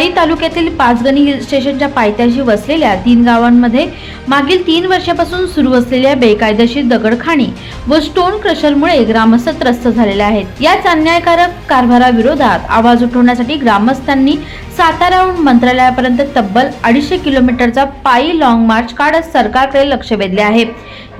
वाई तालुक्यातील पाचगणी हिल स्टेशनच्या पायथ्याशी वसलेल्या तीन गावांमध्ये मागील तीन वर्षापासून सुरू असलेल्या बेकायदेशीर दगडखाणी व स्टोन क्रशरमुळे ग्रामस्थ त्रस्त झालेले आहेत. याच अन्यायकारक कारभाराविरोधात आवाज उठवण्यासाठी ग्रामस्थांनी साताराहून मंत्रालयापर्यंत तब्बल अडीचशे किलोमीटरचा पायी लॉंग मार्च काढत सरकारकडे लक्ष वेधले आहे.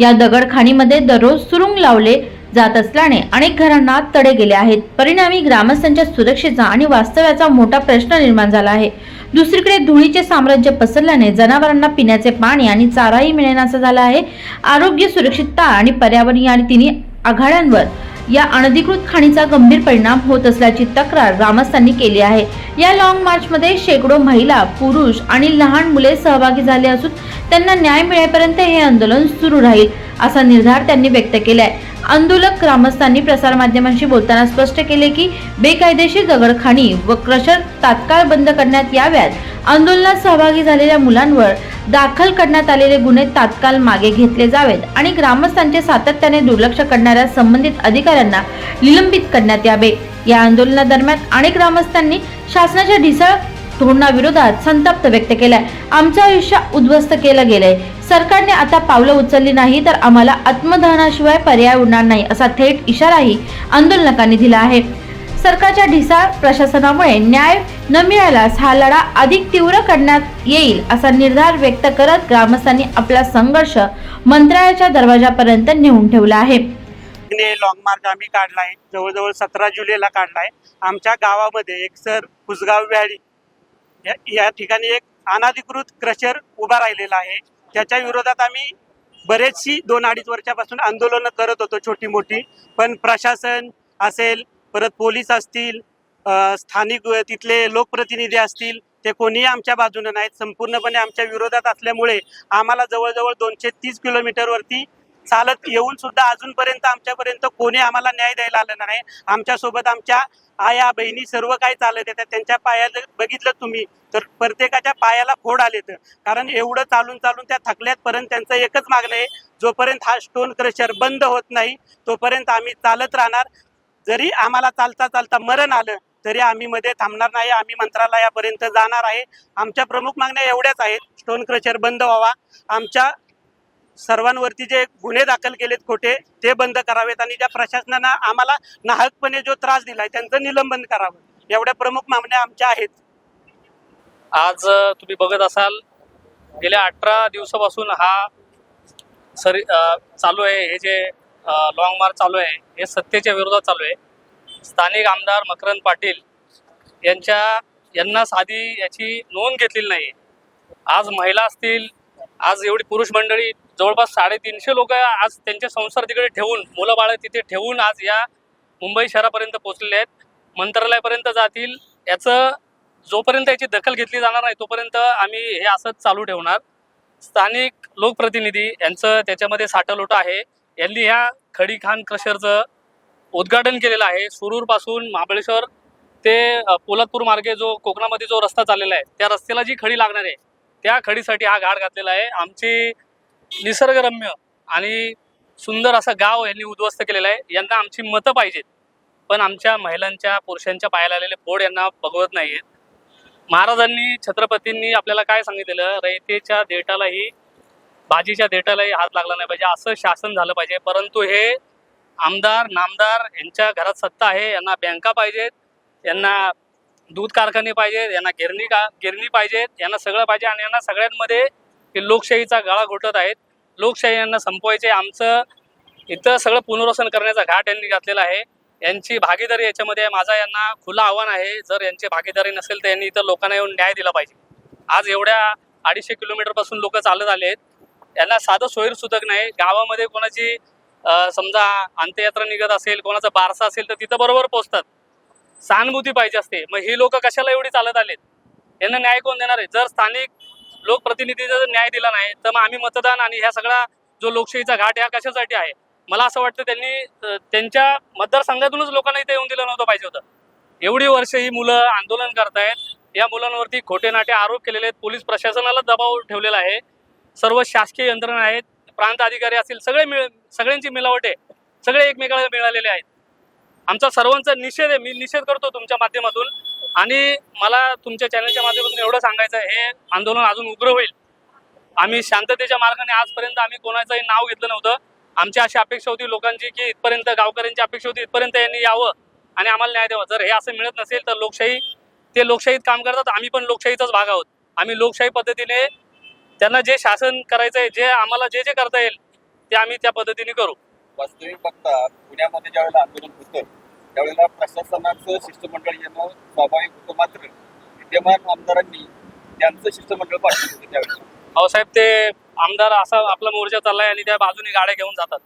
या दगडखाणीमध्ये दररोज सुरुंग लावले जात असल्याने अनेक घरांना तडे गेले आहेत. परिणामी ग्रामस्थांच्या सुरक्षेचा आणि वास्तव्याचा मोठा प्रश्न निर्माण झाला आहे. दुसरीकडे धुळीचे साम्राज्य पसरल्याने जनावरांना पिण्याचे पाणी आणि चाराही मिळेनासा झाला आहे. आरोग्य सुरक्षितता आणि पर्यावरणीय आणि तिन्ही आघाड्यांवर या अनधिकृत खाणीचा गंभीर परिणाम होत असल्याची तक्रार ग्रामस्थांनी केली आहे. या लॉंग मार्चमध्ये शेकडो महिला पुरुष आणि लहान मुले सहभागी झाले असून त्यांना न्याय मिळेपर्यंत हे आंदोलन सुरू राहील असा निर्धार त्यांनी व्यक्त केलाय. आंदोलक ग्रामस्थांनी प्रसारमाध्यमांशी बोलताना स्पष्ट केले की बेकायदेशीर दगडखाणी व क्रशर तात्काळ बंद करण्यात याव्यात. आंदोलनात सहभागी झालेल्या मुलांवर दाखल करण्यात आलेले गुन्हे तात्काळ मागे घेतले जावेत आणि ग्रामस्थांचे सातत्याने दुर्लक्ष करणाऱ्या संबंधित अधिकाऱ्यांना निलंबित करण्यात यावे. या आंदोलनादरम्यान अनेक ग्रामस्थांनी शासनाच्या ढिसाळ धोरणाविरोधात संतप्त व्यक्त केलाय. आमचं आयुष्य उद्ध्वस्त केलं गेलंय. सरकारने आता पावलं उचलली नाही तर आम्हाला आत्मदहनाशिवाय पर्याय उरणार नाही असा थेट इशाराही आंदोलनकांनी दिला आहे. सरकारच्या ढिसाळ प्रशासनामुळे न्याय न मिळाल्यास हा लढा अधिक तीव्र करण्यात येईल असा निर्धार व्यक्त करत ग्रामस्थांनी आपला संघर्ष मंत्रालयाच्या दरवाजापर्यंत नेऊन ठेवला आहे. ने लॉंग मार्च आम्ही आहे. जवळजवळ सतरा जुलैला काढला आहे. आमच्या गावामध्ये एक सर कुसगाव व्याळी या या ठिकाणी एक अनाधिकृत क्रशर उभा राहिलेला आहे. त्याच्या विरोधात आम्ही बरेचशी दोन अडीच वर्षापासून आंदोलनं करत होतो छोटी मोठी. पण प्रशासन असेल परत पोलीस असतील स्थानिक तिथले लोकप्रतिनिधी असतील ते कोणीही आमच्या बाजूने नाहीत. संपूर्णपणे आमच्या विरोधात असल्यामुळे आम्हाला जवळजवळ दोनशे तीस किलोमीटरवरती चालत येऊन सुद्धा अजूनपर्यंत आमच्यापर्यंत कोणी आम्हाला न्याय द्यायला आला नाही. आमच्यासोबत आमच्या आया बहिणी सर्व काही चालत येतात. त्यांच्या पायाला बघितलं तुम्ही तर प्रत्येकाच्या पायाला फोड आलेत कारण एवढं चालून चालून त्या थकल्यातपर्यंत त्यांचं एकच मागणं आहे. जोपर्यंत हा स्टोन क्रशर बंद होत नाही तोपर्यंत आम्ही चालत राहणार. जरी आम्हाला चालता चालता मरण आलं तरी आम्ही मध्ये थांबणार नाही. आम्ही मंत्रालयापर्यंत जाणार आहे. आमच्या प्रमुख मागण्या एवढ्याच आहेत. स्टोन क्रशर बंद व्हावा. आमच्या सर्वांवरती जे गुन्हे दाखल केलेत खोटे ते बंद करावेत आणि ज्या प्रशासनानं आम्हाला नाहकपणे जो त्रास दिलाय त्यांचं निलंबन करावं. एवढ्या प्रमुख मागण्या आमच्या आहेत. आज तुम्ही बघत असाल गेल्या अठरा दिवसापासून हा सरी चालू आहे हे जे लॉंग मार्च चालू आहे हे सत्तेच्या विरोधात चालू आहे. स्थानिक आमदार मकरंद पाटील यांच्या यांना साधी याची नोंद घेतलेली नाही आज महिला असतील आज एवढी पुरुष मंडळी जवळपास साडेतीनशे लोक आज त्यांचे संसार तिकडे ठेवून मुलं बाळ तिथे ठेवून आज या मुंबई शहरापर्यंत पोहोचलेले आहेत. मंत्रालयापर्यंत जातील. याचं जोपर्यंत याची दखल घेतली जाणार नाही तोपर्यंत आम्ही हे असंच चालू ठेवणार. स्थानिक लोकप्रतिनिधी यांचं त्याच्यामध्ये साठलोट आहे. यांनी ह्या खडी खान क्रशरचं उद्घाटन केलेलं आहे. सुरूरपासून महाबळेश्वर ते पोलादपूर मार्गे जो कोकणामध्ये जो रस्ता चाललेला आहे त्या रस्त्याला जी खडी लागणार आहे त्या खडीसाठी हा घाट घातलेला आहे. आमची निसर्गरम्य आणि सुंदर असं गाव यांनी उद्ध्वस्त केलेलं आहे. यांना आमची मतं पाहिजेत. पण आमच्या महिलांच्या पुरुषांच्या पायाला आलेले फोड यांना बघवत आहेत महाराजांनी छत्रपतींनी आपल्याला काय सांगितलेलं? रयतेच्या देटालाही भाजीच्या देटालाही हात लागला नाही पाहिजे. असं शासन झालं पाहिजे. परंतु हे आमदार नामदार यांच्या घरात सत्ता आहे. यांना बँका पाहिजेत. यांना दूध कारखाने पाहिजेत यांना गिरणी का गिरणी पाहिजेत यांना सगळं पाहिजे आणि यांना सगळ्यांमध्ये हे लोकशाहीचा गळा घोटत आहेत. लोकशाही यांना संपवायचे आमचं इथं सगळं पुनर्वसन करण्याचा घाट यांनी घातलेला आहे. यांची भागीदारी याच्यामध्ये आहे. माझा यांना खुला आव्हान आहे. जर यांची भागीदारी नसेल तर यांनी इथं लोकांना येऊन न्याय दिला पाहिजे. आज एवढ्या अडीचशे किलोमीटरपासून लोक चालत आले आहेत यांना साधं सोयीर सुधक नाही. गावामध्ये कोणाची समजा अंत्ययात्रा निघत असेल कोणाचा बारसा असेल तर तिथं बरोबर पोहोचतात. सहानुभूती पाहिजे असते. मग ही लोक कशाला एवढी चालत आलेत? यांना न्याय कोण देणार आहे? जर स्थानिक लोकप्रतिनिधीचा जर न्याय दिला नाही तर मग आम्ही मतदान आणि ह्या सगळा जो लोकशाहीचा घाट ह्या कशासाठी आहे? मला असं वाटतं त्यांनी त्यांच्या मतदारसंघातूनच लोकांना इथे येऊन दिलं नव्हतं पाहिजे होतं. एवढी वर्ष ही मुलं आंदोलन करतायत. या मुलांवरती खोटे नाटे आरोप केलेले आहेत. पोलीस प्रशासनाला दबाव ठेवलेला आहे. सर्व शासकीय यंत्रणा आहेत. प्रांत अधिकारी असतील सगळे मिळ सगळ्यांची मिलावट आहे. सगळे एकमेकाला मिळालेले आहेत. आमचा सर्वांचा निषेध आहे. मी निषेध करतो तुमच्या माध्यमातून. आणि मला तुमच्या चॅनलच्या माध्यमातून एवढं सांगायचं आहे हे आंदोलन अजून उग्र होईल. आम्ही शांततेच्या मार्गाने आजपर्यंत आम्ही कोणाचंही नाव घेतलं नव्हतं. आमची अशी अपेक्षा होती लोकांची की इथपर्यंत गावकऱ्यांची अपेक्षा होती इथपर्यंत यांनी यावं आणि आम्हाला न्याय द्यावा. जर हे असं मिळत नसेल तर लोकशाही ते लोकशाहीत काम करतात आम्ही पण लोकशाहीचाच भाग आहोत. आम्ही लोकशाही पद्धतीने त्यांना जे शासन करायचं आहे जे आम्हाला जे जे करता येईल ते आम्ही त्या पद्धतीने करू. वास्तविक बघता पुण्यामध्ये ज्यावेळेला आंदोलन होतं त्यावेळेला प्रशासनाचं शिष्टमंडळ येणं स्वाभाविक होतं मात्र विद्यमान आमदारांनी त्यांचं शिष्टमंडळ पाठवलं होतं त्यावेळेला. अहो साहेब ते आमदार असा आपला मोर्चा चाललाय आणि त्या बाजूने गाड्या घेऊन जातात.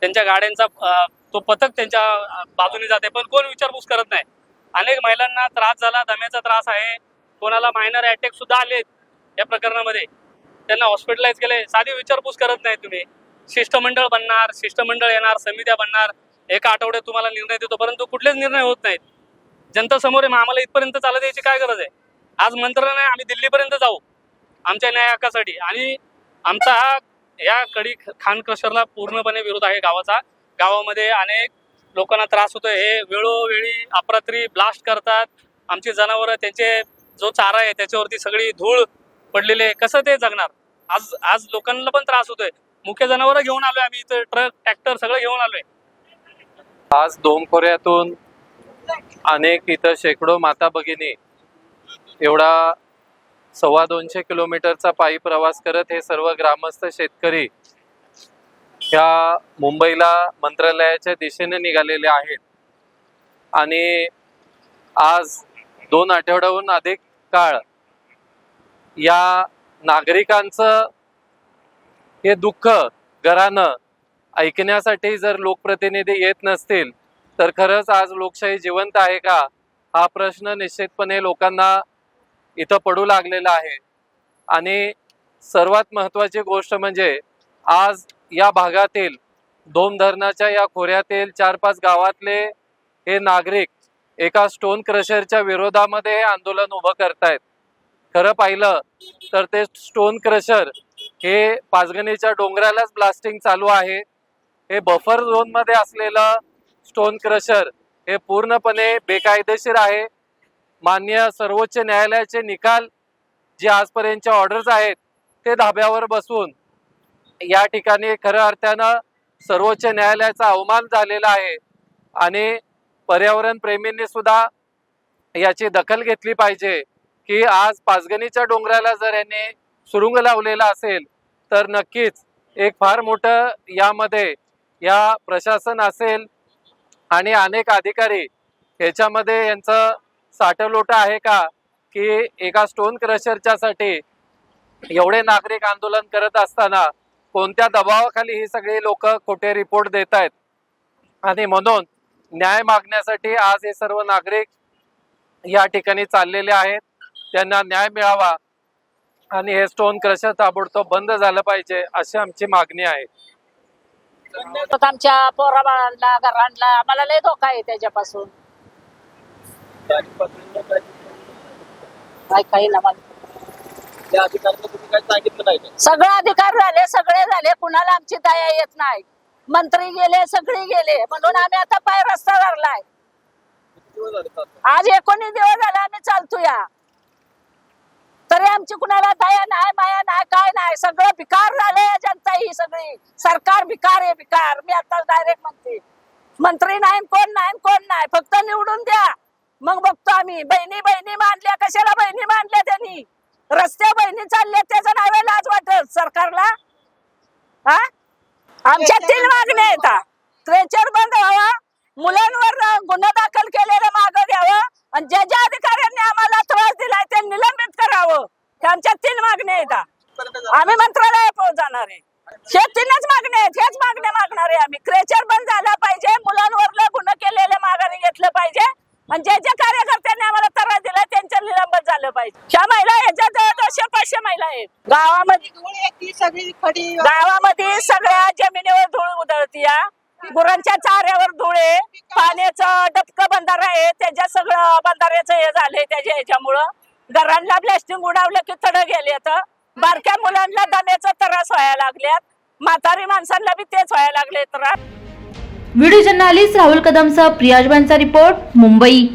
त्यांच्या गाड्यांचा अं, तो पथक त्यांच्या अं, बाजूने जाते पण कोण विचारपूस करत नाही. अनेक महिलांना त्रास झाला दम्याचा त्रास आहे. कोणाला मायनर अटॅक सुद्धा आले या प्रकरणामध्ये. त्यांना हॉस्पिटलाइज केले साधी विचारपूस करत नाही तुम्ही. शिष्टमंडळ बनणार शिष्टमंडळ येणार समित्या बनणार. एका आठवड्यात तुम्हाला निर्णय देतो परंतु कुठलेच निर्णय होत नाहीत. जनता समोर आहे मग आम्हाला इथपर्यंत चालत यायची काय गरज आहे? आज मंत्र नाही आम्ही दिल्लीपर्यंत जाऊ आमच्या न्याय हक्कासाठी. आणि आमचा हा या कडी खान क्रशरला पूर्णपणे विरोध आहे गावाचा. गावामध्ये अनेक लोकांना त्रास होतोय हे वेळोवेळी अपरात्री ब्लास्ट करतात. आमची जनावरं त्यांचे जो चारा आहे त्याच्यावरती सगळी धूळ पडलेली आहे. कसं ते जगणार? आज आज लोकांना पण त्रास होतोय. मुख्य जनावरं घेऊन आलोय आम्ही इथं ट्रक ट्रॅक्टर सगळं घेऊन आलोय. आज खोऱ्यातून अनेक इथं शेकडो माता भगिनी एवढा सव्वा दोनशे किलोमीटरचा पायी प्रवास करत हे सर्व ग्रामस्थ शेतकरी ह्या मुंबईला मंत्रालयाच्या दिशेने निघालेले आहेत. आणि आज दोन आठवड्याहून अधिक काळ या नागरिकांचं हे दुःख घरानं ऐकण्यासाठी जर लोकप्रतिनिधी येत नसतील तर खरंच आज लोकशाही जिवंत आहे का? हा प्रश्न निश्चितपणे लोकांना इथं पडू लागलेला आहे. आणि सर्वात महत्त्वाची गोष्ट म्हणजे आज या भागातील धोम धरणाच्या या खोऱ्यातील चार पाच गावातले हे नागरिक एका स्टोन क्रशरच्या विरोधामध्ये हे आंदोलन उभं करतायत. खरं पाहिलं तर ते स्टोन क्रशर हे पाचगणीच्या डोंगरालाच ब्लास्टिंग चालू आहे. हे बफर झोनमध्ये असलेलं स्टोन क्रशर हे पूर्णपणे बेकायदेशीर आहे. मान्य सर्वोच्च न्यायालयाचे निकाल जे आजपर्यंतच्या ऑर्डर्स आहेत ते धाब्यावर बसून या ठिकाणी खऱ्या अर्थानं सर्वोच्च न्यायालयाचा अवमान झालेला आहे. आणि पर्यावरण प्रेमींनी सुद्धा याची दखल घेतली पाहिजे की आज पाचगणीच्या डोंगराला जर यांनी सुरुंग लावलेला असेल तर नक्कीच एक फार मोठं यामध्ये या प्रशासन असेल आणि अनेक अधिकारी ह्याच्यामध्ये यांचं साठलोट आहे का? की एका स्टोन क्रशरच्या साठी एवढे नागरिक आंदोलन करत असताना कोणत्या दबावाखाली ही सगळी लोक खोटे रिपोर्ट देत आहेत? आणि म्हणून न्याय मागण्यासाठी आज हे सर्व नागरिक या ठिकाणी चाललेले आहेत. त्यांना न्याय मिळावा आणि हे स्टोन क्रशर ताबडतोब बंद झालं पाहिजे अशी आमची मागणी आहे. आमच्या पोरा बाळांना घरांना आम्हाला लय धोका आहे त्याच्यापासून. काय काही ना मला सगळे अधिकार झाले सगळे झाले. कुणाला आमची दया येत नाही. मंत्री गेले सगळे गेले. म्हणून आम्ही आता पाय रस्ता धरलाय. आज एकोणीस दिवस झाला आम्ही चालतो या तरी आमची कुणाला दया नाही माया नाही काय नाही सगळं भिकार झाले जनता ही सगळी. सरकार भिकार आहे भिकार. मी आता डायरेक्ट म्हणते. मंत्री नाही कोण नाही कोण नाही. फक्त निवडून द्या. मग बघतो आम्ही. बहिणी बहिणी मानल्या कशाला बहिणी मानल्या त्यांनी? रस्त्या बहिणी चालल्या त्याचं नाही लाज वाटत. सरकारला? हा आमच्या तीन मागण्या आहेत. क्रेचर बंद व्हावा. मुलांवर गुन्हा दाखल केलेलं मागं घ्यावं. आणि ज्या ज्या अधिकाऱ्यांनी आम्हाला त्रास दिलाय ते निलंबित करावं? आमच्या तीन मागण्या आहेत. आम्ही मंत्रालयात जाणार आहे. हे तीनच मागण्या आहेत. हेच मागण्या मागणार आहे आम्ही. क्रेचर बंद झाला पाहिजे. मुलांवर गुन्हे केलेले माघारी घेतलं पाहिजे. आणि ज्या जे कार्यकर्त्यांनी आम्हाला त्रास दिला त्यांच्या निलंबन झालं पाहिजे. ह्या महिला याच्या जवळ दोनशे पाचशे महिला आहेत. गावामध्ये गावामध्ये सगळ्या जमिनीवर धूळ उधळती या गुरांच्या चाऱ्यावर धुळे पाण्याचं डबकं बंधारा आहे. त्याच्या सगळं बंधाऱ्याचं हे झालंय त्याच्या ह्याच्यामुळं. घरांना ब्लॅस्टिंग उडावलं की तड गेले तर बारक्या मुलांना दम्याचा त्रास व्हायला लागल्यात. म्हातारी माणसांना बी तेच व्हायला लागले त्रास. व्हिडिओ जर्नालिस्ट राहुल कदमसह प्रियाजबांचा रिपोर्ट मुंबई.